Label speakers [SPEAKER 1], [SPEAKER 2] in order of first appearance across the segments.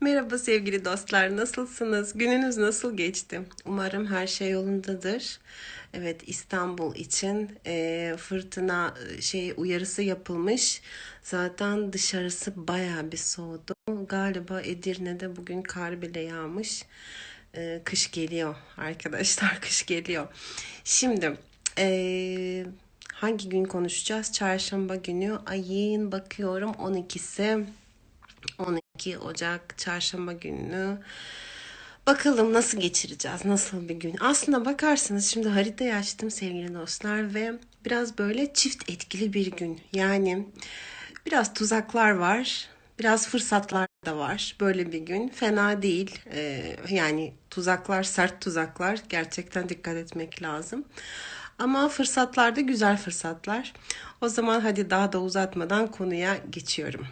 [SPEAKER 1] Merhaba sevgili dostlar, nasılsınız? Gününüz nasıl geçti? Umarım her şey yolundadır. Evet, İstanbul için e, fırtına e, şey uyarısı yapılmış. Zaten dışarısı bayağı bir soğudu. Galiba Edirne'de bugün kar bile yağmış. E, kış geliyor arkadaşlar, kış geliyor. Şimdi e, hangi gün konuşacağız? Çarşamba günü ayın bakıyorum 12'si. 12 Ocak çarşamba gününü bakalım nasıl geçireceğiz, nasıl bir gün. Aslında bakarsanız şimdi haritayı açtım sevgili dostlar ve biraz böyle çift etkili bir gün. Yani biraz tuzaklar var, biraz fırsatlar da var. Böyle bir gün fena değil. Ee, yani tuzaklar, sert tuzaklar gerçekten dikkat etmek lazım. Ama fırsatlar da güzel fırsatlar. O zaman hadi daha da uzatmadan konuya geçiyorum.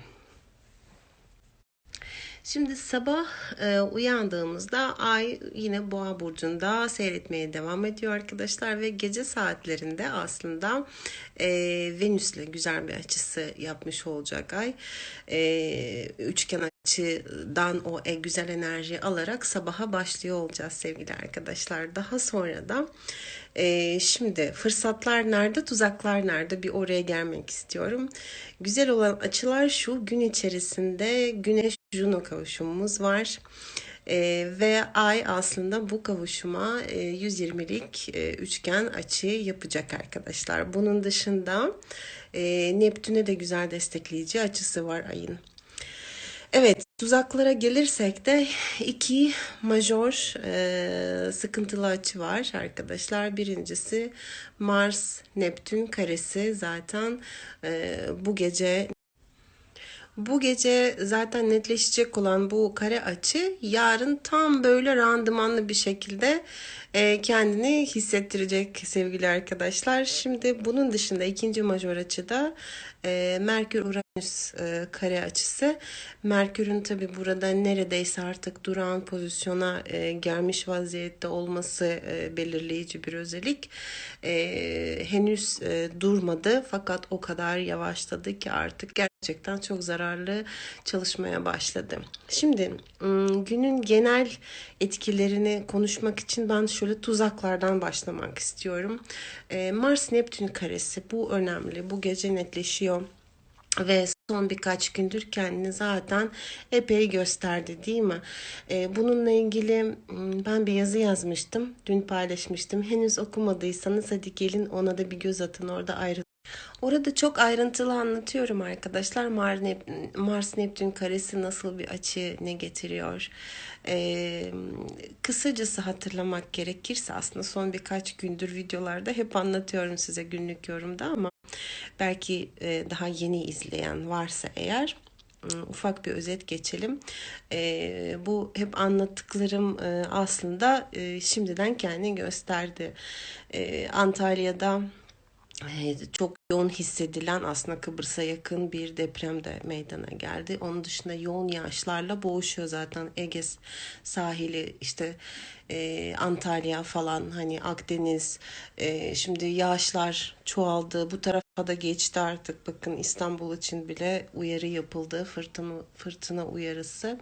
[SPEAKER 1] Şimdi sabah e, uyandığımızda ay yine Boğa burcunda seyretmeye devam ediyor arkadaşlar ve gece saatlerinde aslında e, Venüs'le güzel bir açısı yapmış olacak ay. E, üçgen açıdan o e, güzel enerji alarak sabaha başlıyor olacağız sevgili arkadaşlar. Daha sonra da e, şimdi fırsatlar nerede, tuzaklar nerede bir oraya gelmek istiyorum. Güzel olan açılar şu gün içerisinde Güneş Juno kavuşumumuz var. E, ve ay aslında bu kavuşuma e, 120'lik e, üçgen açı yapacak arkadaşlar. Bunun dışında e, Neptün'e de güzel destekleyici açısı var ayın. Evet, tuzaklara gelirsek de iki major e, sıkıntılı açı var arkadaşlar. Birincisi Mars Neptün karesi zaten e, bu gece bu gece zaten netleşecek olan bu kare açı yarın tam böyle randımanlı bir şekilde e, kendini hissettirecek sevgili arkadaşlar. Şimdi bunun dışında ikinci majör açıda e, Merkür Uranüs e, kare açısı. Merkür'ün tabi burada neredeyse artık durağan pozisyona gelmiş vaziyette olması belirleyici bir özellik. Henüz durmadı fakat o kadar yavaşladı ki artık gerçekten çok zararlı çalışmaya başladı. Şimdi günün genel etkilerini konuşmak için ben şöyle tuzaklardan başlamak istiyorum. Mars Neptün karesi bu önemli. Bu gece netleşiyor ve son birkaç gündür kendini zaten epey gösterdi değil mi? Bununla ilgili ben bir yazı yazmıştım. Dün paylaşmıştım. Henüz okumadıysanız hadi gelin ona da bir göz atın. Orada ayrı Orada çok ayrıntılı anlatıyorum arkadaşlar. Mars Neptün karesi nasıl bir açı ne getiriyor. Ee, kısacası hatırlamak gerekirse aslında son birkaç gündür videolarda hep anlatıyorum size günlük yorumda ama belki e, daha yeni izleyen varsa eğer ufak bir özet geçelim. E, bu hep anlattıklarım e, aslında e, şimdiden kendini gösterdi. E, Antalya'da çok yoğun hissedilen aslında Kıbrıs'a yakın bir deprem de meydana geldi. Onun dışında yoğun yağışlarla boğuşuyor zaten Ege sahili işte e, Antalya falan hani Akdeniz e, şimdi yağışlar çoğaldı bu tarafa da geçti artık bakın İstanbul için bile uyarı yapıldı fırtına fırtına uyarısı.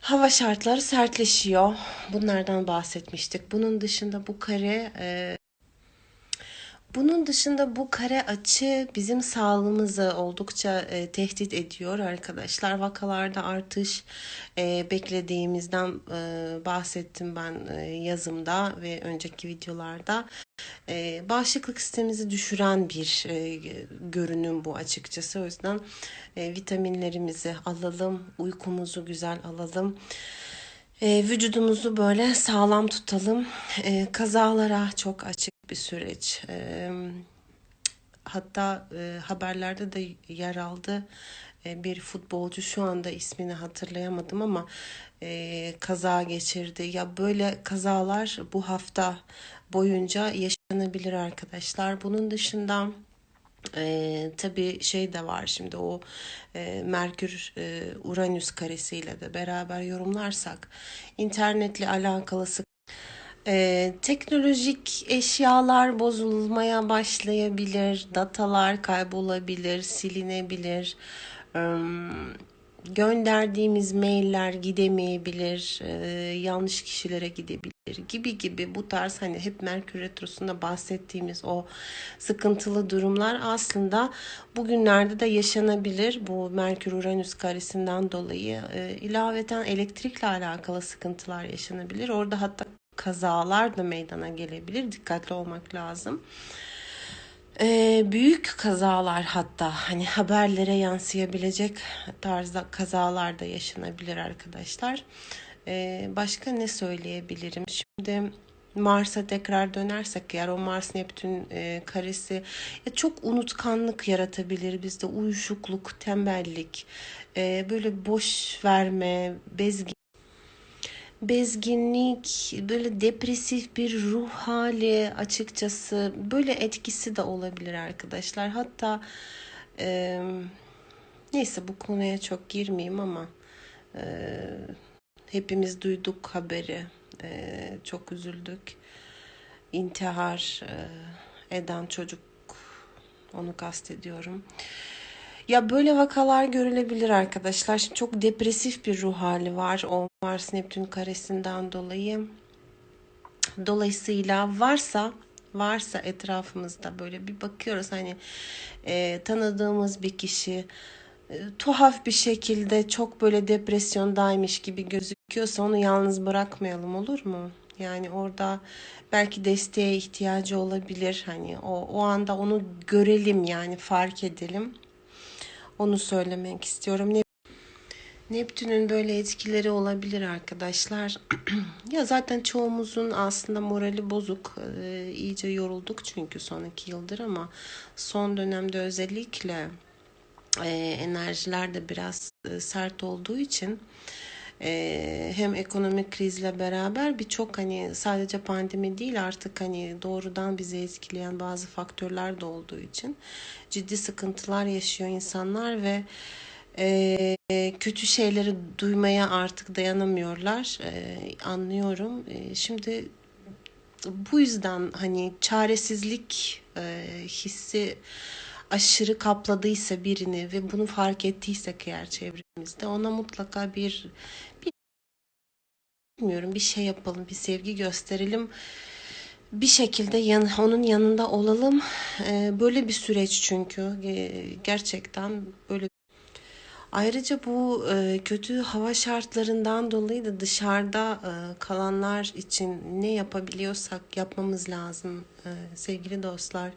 [SPEAKER 1] Hava şartları sertleşiyor. Bunlardan bahsetmiştik. Bunun dışında bu kare e, bunun dışında bu kare açı bizim sağlığımızı oldukça e, tehdit ediyor arkadaşlar. Vakalarda artış e, beklediğimizden e, bahsettim ben e, yazımda ve önceki videolarda. E, bağışıklık sistemimizi düşüren bir e, görünüm bu açıkçası. O yüzden e, vitaminlerimizi alalım, uykumuzu güzel alalım. E, vücudumuzu böyle sağlam tutalım. E, kazalara çok açık bir süreç. E, hatta e, haberlerde de yer aldı. E, bir futbolcu şu anda ismini hatırlayamadım ama e, kaza geçirdi. Ya böyle kazalar bu hafta boyunca yaşanabilir arkadaşlar. Bunun dışında ee, tabii şey de var şimdi o e, Merkür e, Uranüs karesiyle de beraber yorumlarsak internetle alakalı sık ee, teknolojik eşyalar bozulmaya başlayabilir, datalar kaybolabilir, silinebilir. Ee, gönderdiğimiz mailler gidemeyebilir, e, yanlış kişilere gidebilir gibi gibi bu tarz hani hep Merkür Retrosu'nda bahsettiğimiz o sıkıntılı durumlar aslında bugünlerde de yaşanabilir. Bu Merkür Uranüs karesinden dolayı e, ilaveten elektrikle alakalı sıkıntılar yaşanabilir. Orada hatta kazalar da meydana gelebilir. Dikkatli olmak lazım. Ee, büyük kazalar hatta hani haberlere yansıyabilecek tarzda kazalar da yaşanabilir arkadaşlar. Ee, başka ne söyleyebilirim? Şimdi Mars'a tekrar dönersek eğer o Mars Neptün e, karesi ya çok unutkanlık yaratabilir bizde uyuşukluk, tembellik, e, böyle boş verme, bezgin bezginlik, böyle depresif bir ruh hali açıkçası böyle etkisi de olabilir arkadaşlar. Hatta e, neyse bu konuya çok girmeyeyim ama e, hepimiz duyduk haberi. E, çok üzüldük. İntihar e, eden çocuk onu kastediyorum. Ya böyle vakalar görülebilir arkadaşlar. Şimdi çok depresif bir ruh hali var. O Mars Neptün karesinden dolayı. Dolayısıyla varsa varsa etrafımızda böyle bir bakıyoruz hani e, tanıdığımız bir kişi e, tuhaf bir şekilde çok böyle depresyondaymış gibi gözüküyorsa onu yalnız bırakmayalım olur mu? Yani orada belki desteğe ihtiyacı olabilir. Hani o o anda onu görelim yani fark edelim. Onu söylemek istiyorum. Ne Neptün'ün böyle etkileri olabilir arkadaşlar. ya zaten çoğumuzun aslında morali bozuk. Ee, iyice yorulduk çünkü son iki yıldır ama son dönemde özellikle e, enerjiler de biraz e, sert olduğu için e, hem ekonomik krizle beraber birçok hani sadece pandemi değil artık hani doğrudan bizi etkileyen bazı faktörler de olduğu için ciddi sıkıntılar yaşıyor insanlar ve e, kötü şeyleri duymaya artık dayanamıyorlar. E, anlıyorum. E, şimdi bu yüzden hani çaresizlik e, hissi aşırı kapladıysa birini ve bunu fark ettiysek eğer çevremizde ona mutlaka bir, bir bilmiyorum bir şey yapalım, bir sevgi gösterelim. Bir şekilde yan, onun yanında olalım. Ee, böyle bir süreç çünkü Ee, gerçekten böyle Ayrıca bu e, kötü hava şartlarından dolayı da dışarıda e, kalanlar için ne yapabiliyorsak yapmamız lazım e, sevgili dostlar.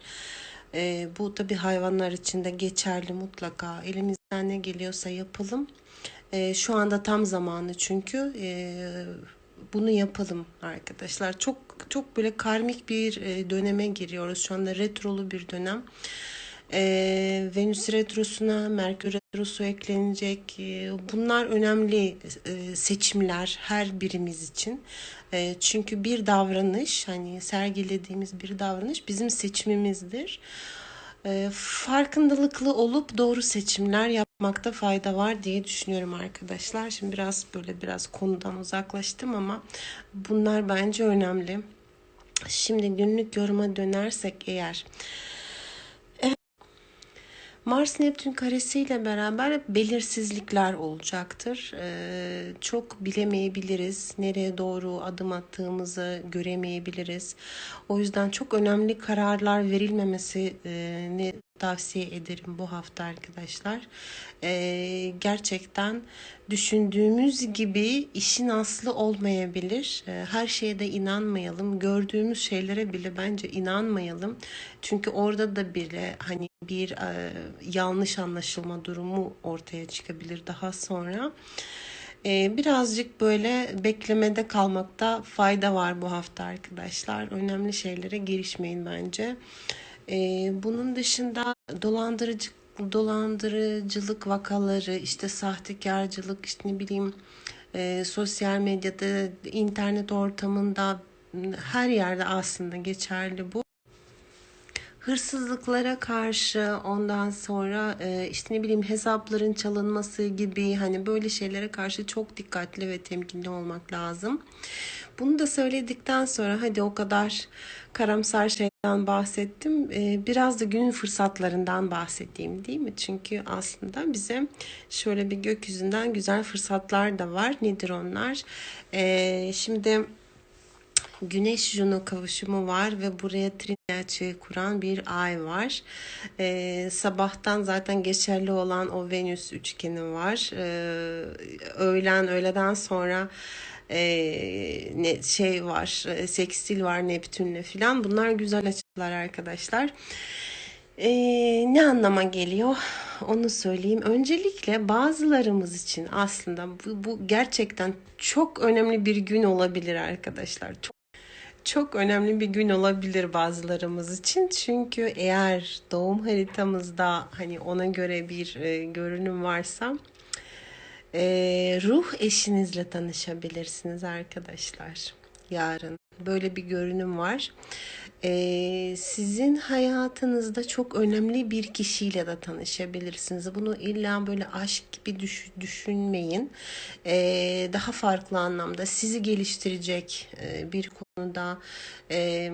[SPEAKER 1] E, bu tabii hayvanlar için de geçerli mutlaka. Elimizden ne geliyorsa yapalım. E, şu anda tam zamanı çünkü e, bunu yapalım arkadaşlar. Çok çok böyle karmik bir e, döneme giriyoruz. Şu anda retrolu bir dönem. E, Venüs retrosuna Merkür retrosu eklenecek. E, bunlar önemli e, seçimler her birimiz için. E, çünkü bir davranış hani sergilediğimiz bir davranış bizim seçimimizdir. E, farkındalıklı olup doğru seçimler yapmakta fayda var diye düşünüyorum arkadaşlar. Şimdi biraz böyle biraz konudan uzaklaştım ama bunlar bence önemli. Şimdi günlük yoruma dönersek eğer Mars Neptün karesiyle beraber belirsizlikler olacaktır. Ee, çok bilemeyebiliriz. Nereye doğru adım attığımızı göremeyebiliriz. O yüzden çok önemli kararlar verilmemesini tavsiye ederim bu hafta arkadaşlar. Ee, gerçekten düşündüğümüz gibi işin aslı olmayabilir. Ee, her şeye de inanmayalım. Gördüğümüz şeylere bile bence inanmayalım. Çünkü orada da bile hani bir e, yanlış anlaşılma durumu ortaya çıkabilir daha sonra. Ee, birazcık böyle beklemede kalmakta fayda var bu hafta arkadaşlar. Önemli şeylere girişmeyin bence. Ee, bunun dışında dolandırıcı dolandırıcılık vakaları, işte sahtekarcılık, işte ne bileyim e, sosyal medyada, internet ortamında her yerde aslında geçerli bu hırsızlıklara karşı ondan sonra e, işte ne bileyim hesapların çalınması gibi hani böyle şeylere karşı çok dikkatli ve temkinli olmak lazım. Bunu da söyledikten sonra hadi o kadar karamsar şeyden bahsettim. E, biraz da günün fırsatlarından bahsedeyim değil mi? Çünkü aslında bize şöyle bir gökyüzünden güzel fırsatlar da var. Nedir onlar? E, şimdi Güneş Juno kavuşumu var ve buraya Trinity açığı kuran bir ay var. Ee, sabahtan zaten geçerli olan o Venüs üçgeni var. Ee, öğlen öğleden sonra e, ne şey var, e, sekstil var Neptünle filan. Bunlar güzel açılar arkadaşlar. Ee, ne anlama geliyor? Onu söyleyeyim. Öncelikle bazılarımız için aslında bu, bu gerçekten çok önemli bir gün olabilir arkadaşlar. Çok çok önemli bir gün olabilir bazılarımız için. Çünkü eğer doğum haritamızda hani ona göre bir e, görünüm varsa e, ruh eşinizle tanışabilirsiniz arkadaşlar yarın. Böyle bir görünüm var. Ee, sizin hayatınızda çok önemli bir kişiyle de tanışabilirsiniz. Bunu illa böyle aşk gibi düş, düşünmeyin. Ee, daha farklı anlamda sizi geliştirecek e, bir konuda e,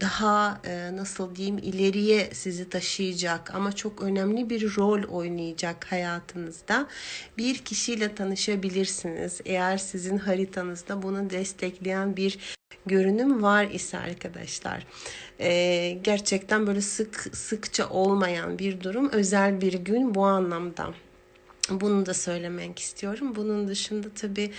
[SPEAKER 1] daha e, nasıl diyeyim ileriye sizi taşıyacak ama çok önemli bir rol oynayacak hayatınızda bir kişiyle tanışabilirsiniz. Eğer sizin haritanızda bunu destekleyen bir görünüm var ise arkadaşlar e, gerçekten böyle sık sıkça olmayan bir durum özel bir gün bu anlamda. Bunu da söylemek istiyorum. Bunun dışında tabii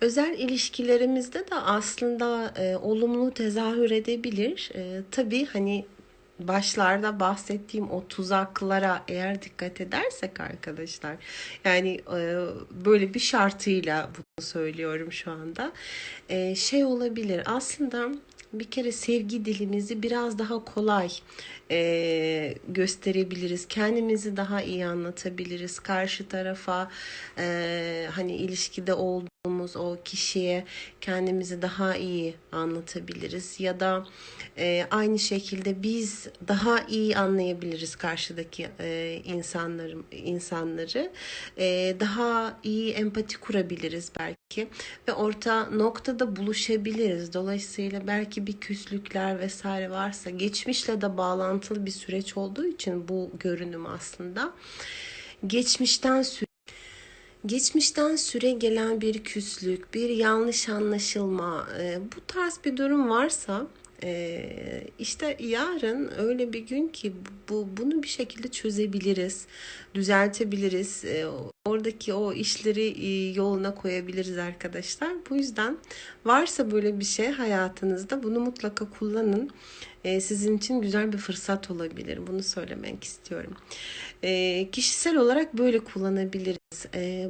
[SPEAKER 1] Özel ilişkilerimizde de aslında e, olumlu tezahür edebilir. E, tabii hani başlarda bahsettiğim o tuzaklara eğer dikkat edersek arkadaşlar yani e, böyle bir şartıyla bunu söylüyorum şu anda e, şey olabilir aslında bir kere sevgi dilimizi biraz daha kolay e, gösterebiliriz. Kendimizi daha iyi anlatabiliriz. Karşı tarafa e, hani ilişkide olduğumuz o kişiye kendimizi daha iyi anlatabiliriz. Ya da e, aynı şekilde biz daha iyi anlayabiliriz karşıdaki e, insanları, insanları. E, daha iyi empati kurabiliriz belki ve orta noktada buluşabiliriz. Dolayısıyla belki bir küslükler vesaire varsa geçmişle de bağlantılı bir süreç olduğu için bu görünüm aslında geçmişten süre Geçmişten süre gelen bir küslük, bir yanlış anlaşılma, e, bu tarz bir durum varsa ee, işte yarın öyle bir gün ki bu bunu bir şekilde çözebiliriz, düzeltebiliriz. Ee, oradaki o işleri e, yoluna koyabiliriz arkadaşlar. Bu yüzden varsa böyle bir şey hayatınızda bunu mutlaka kullanın. Ee, sizin için güzel bir fırsat olabilir. Bunu söylemek istiyorum. Ee, kişisel olarak böyle kullanabiliriz.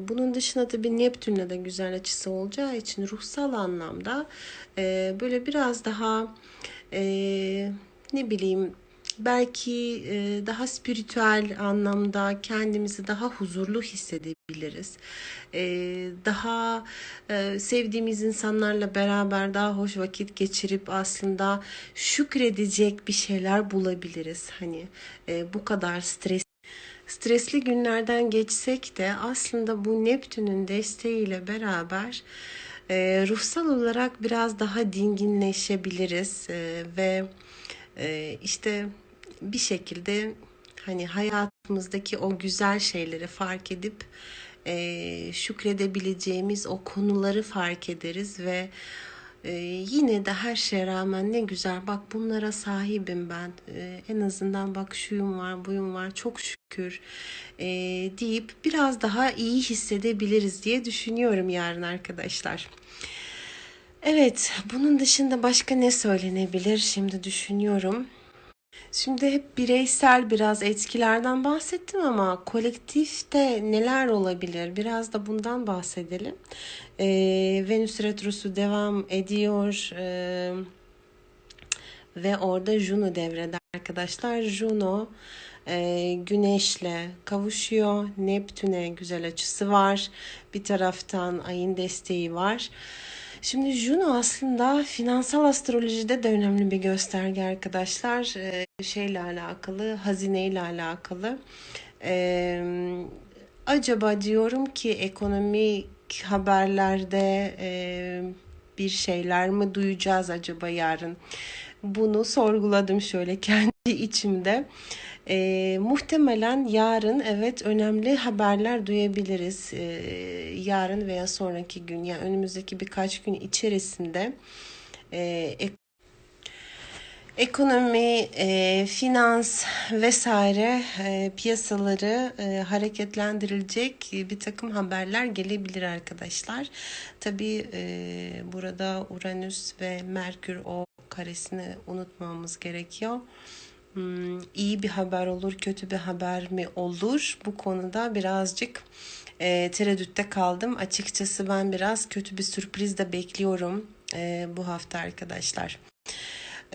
[SPEAKER 1] Bunun dışında tabii Neptün'le de güzel açısı olacağı için ruhsal anlamda e, böyle biraz daha e, ne bileyim belki e, daha spiritüel anlamda kendimizi daha huzurlu hissedebiliriz. E, daha e, sevdiğimiz insanlarla beraber daha hoş vakit geçirip aslında şükredecek bir şeyler bulabiliriz. Hani bu kadar stres stresli günlerden geçsek de aslında bu Neptün'ün desteğiyle beraber ruhsal olarak biraz daha dinginleşebiliriz ve işte bir şekilde hani hayatımızdaki o güzel şeyleri fark edip e, şükredebileceğimiz o konuları fark ederiz ve e, yine de her şeye rağmen ne güzel bak bunlara sahibim ben e, en azından bak şuyum var buyum var çok şükür e, deyip biraz daha iyi hissedebiliriz diye düşünüyorum yarın arkadaşlar. Evet bunun dışında başka ne söylenebilir şimdi düşünüyorum. Şimdi hep bireysel biraz etkilerden bahsettim ama kolektifte neler olabilir? Biraz da bundan bahsedelim. Ee, Venüs Retrosu devam ediyor. Ee, ve orada Juno devrede arkadaşlar. Juno e, Güneş'le kavuşuyor. Neptün'e güzel açısı var. Bir taraftan ayın desteği var. Şimdi Juno aslında finansal astrolojide de önemli bir gösterge arkadaşlar. Ee, şeyle alakalı, hazineyle alakalı. Ee, acaba diyorum ki ekonomik haberlerde e, bir şeyler mi duyacağız acaba yarın? Bunu sorguladım şöyle kendi içimde. E, muhtemelen yarın evet önemli haberler duyabiliriz. E, yarın veya sonraki gün yani önümüzdeki birkaç gün içerisinde e, ekonomi, e, finans vesaire e, piyasaları e, hareketlendirilecek bir takım haberler gelebilir arkadaşlar. Tabii e, burada Uranüs ve Merkür o karesini unutmamamız gerekiyor. Hmm, iyi bir haber olur, kötü bir haber mi olur? Bu konuda birazcık e, tereddütte kaldım. Açıkçası ben biraz kötü bir sürpriz de bekliyorum e, bu hafta arkadaşlar.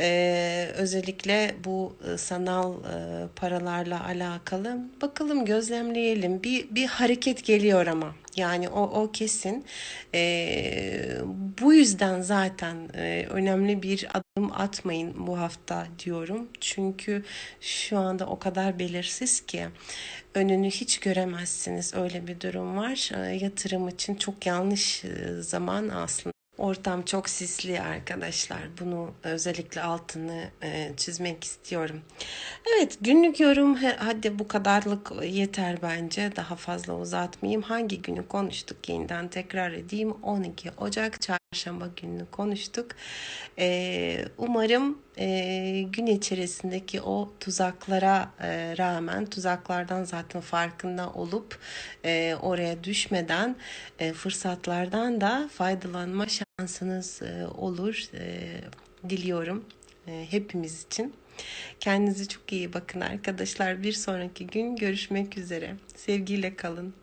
[SPEAKER 1] Ee, özellikle bu e, sanal e, paralarla alakalı bakalım gözlemleyelim bir bir hareket geliyor ama yani o o kesin. Ee, bu yüzden zaten e, önemli bir adım atmayın bu hafta diyorum. Çünkü şu anda o kadar belirsiz ki önünü hiç göremezsiniz. Öyle bir durum var. Ee, yatırım için çok yanlış e, zaman aslında Ortam çok sisli arkadaşlar. Bunu özellikle altını e, çizmek istiyorum. Evet günlük yorum hadi bu kadarlık yeter bence. Daha fazla uzatmayayım. Hangi günü konuştuk yeniden tekrar edeyim. 12 Ocak çarşamba gününü konuştuk. E, umarım e, gün içerisindeki o tuzaklara e, rağmen tuzaklardan zaten farkında olup e, oraya düşmeden e, fırsatlardan da faydalanma şansınız e, olur e, diliyorum e, hepimiz için. Kendinize çok iyi bakın arkadaşlar. Bir sonraki gün görüşmek üzere. Sevgiyle kalın.